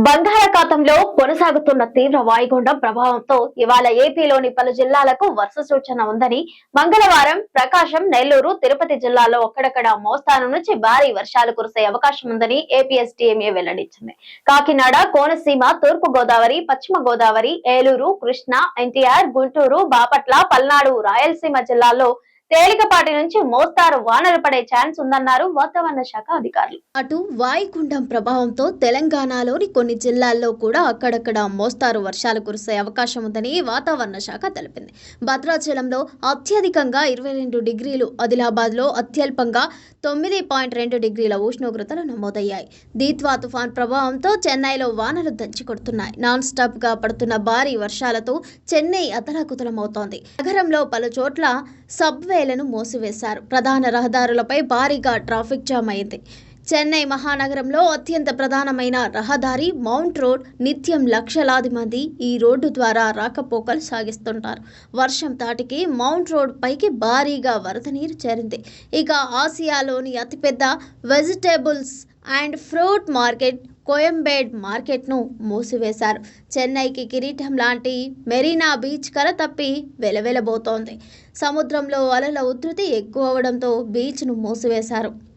బంగాళాఖాతంలో కొనసాగుతున్న తీవ్ర వాయుగుండం ప్రభావంతో ఇవాళ ఏపీలోని పలు జిల్లాలకు వర్ష సూచన ఉందని మంగళవారం ప్రకాశం నెల్లూరు తిరుపతి జిల్లాలో ఒక్కడక్కడ మోస్తాను నుంచి భారీ వర్షాలు కురిసే అవకాశం ఉందని ఏపీఎస్డీఎంఏ వెల్లడించింది. కాకినాడ కోనసీమ తూర్పు గోదావరి పశ్చిమ గోదావరి ఏలూరు కృష్ణా ఎన్టీఆర్ గుంటూరు బాపట్ల పల్నాడు రాయలసీమ జిల్లాల్లో తేలికపాటి నుంచి మోస్తారు వానలు పడే ఛాన్స్ ఉందన్నారు వాతావరణ శాఖ అధికారులు. అటు వాయుగుండం ప్రభావంతో తెలంగాణలోని కొన్ని జిల్లాల్లో కూడా అక్కడక్కడ మోస్తారు వర్షాలు కురిసే అవకాశం ఉందని వాతావరణ శాఖ తెలిపింది. భద్రాచలంలో అత్యధికంగా ఇరవై రెండు డిగ్రీలు ఆదిలాబాద్లో అత్యల్పంగా తొమ్మిది పాయింట్ రెండు డిగ్రీల ఉష్ణోగ్రతలు నమోదయ్యాయి. దీత్వా తుఫాన్ ప్రభావంతో చెన్నైలో వానలు దంచికొడుతున్నాయి. నాన్ స్టాప్గా పడుతున్న భారీ వర్షాలతో చెన్నై అతలాకుతలమవుతోంది. నగరంలో పలు చోట్ల సబ్వేలను మూసివేశారు. ప్రధాన రహదారులపై భారీగా ట్రాఫిక్ జామ్ అయింది. చెన్నై మహానగరంలో అత్యంత ప్రధానమైన రహదారి మౌంట్ రోడ్ నిత్యం లక్షలాది మంది ఈ రోడ్డు ద్వారా రాకపోకలు సాగిస్తుంటారు. వర్షం తాటికి మౌంట్ రోడ్ పైకి భారీగా వరద నీరు చేరింది. ఇక ఆసియాలోని అతిపెద్ద vegetables and fruit market Koyambedu మార్కెట్ను మూసివేశారు. చెన్నైకి కిరీటం లాంటి మెరీనా బీచ్ కల తప్పి వెలవెలబోతోంది. సముద్రంలో అలల ఉధృతి ఎక్కువ అవడంతో బీచ్ను మూసివేశారు.